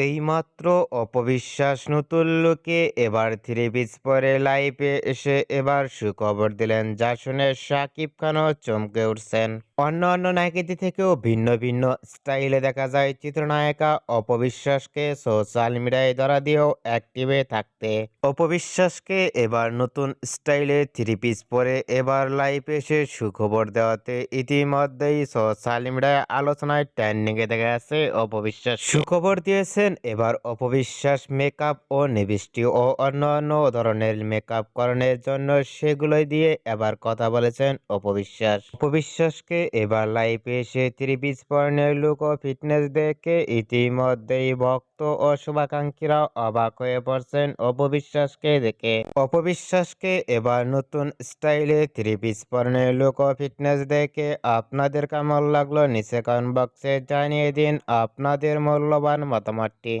এইমাত্র অপবিশ্বাস নতুন লুকে এবার থ্রি পিস পরে লাইভে এসে এবার সুখবর দিলেন, যা শুনে শাকিব খানও চমকে উঠছেন। অন্য অন্য নায়িকাদের থেকেও ভিন্ন ভিন্ন স্টাইলে দেখা যায় চিত্রনায়িকা অপবিশ্বাসকে সোশ্যাল মিডিয়ায় ধরা দিয়েও অ্যাক্টিভে থাকতে। অপবিশ্বাসকে এবার নতুন স্টাইলে থ্রি পিস পরে এবার লাইভে এসে সুখবর দেওয়াতে ইতিমধ্যেই সোশ্যাল মিডিয়ায় আলোচনায় ট্রেন্ডিংয়ে দেখা গেছে অপবিশ্বাস সুখবর দিয়েছেন এবার অপবিশ্বাস মেকআপ ও নিবিষ্টি ও অন্যান্য ধরনের মেকআপ করণের জন্য সেগুলোই দিয়ে এবার কথা বলেছেন অপবিশ্বাস। অপবিশ্বাসকে এবার লাইফে এসে ত্রিবিশ পর্ণের লুক ও ফিটনেস দেখে ইতিমধ্যেই ভক্ত ও শুভাকাঙ্ক্ষীরা অবাক হয়ে পড়ছেন অপবিশ্বাসকে দেখে। অপবিশ্বাসকে এবার নতুন স্টাইলে থ্রি পিস লোক লুক ও ফিটনেস দেখে আপনাদের কেমন লাগল নিচে কমেন্ট বক্সে জানিয়ে দিন আপনাদের মূল্যবান মতামতটি।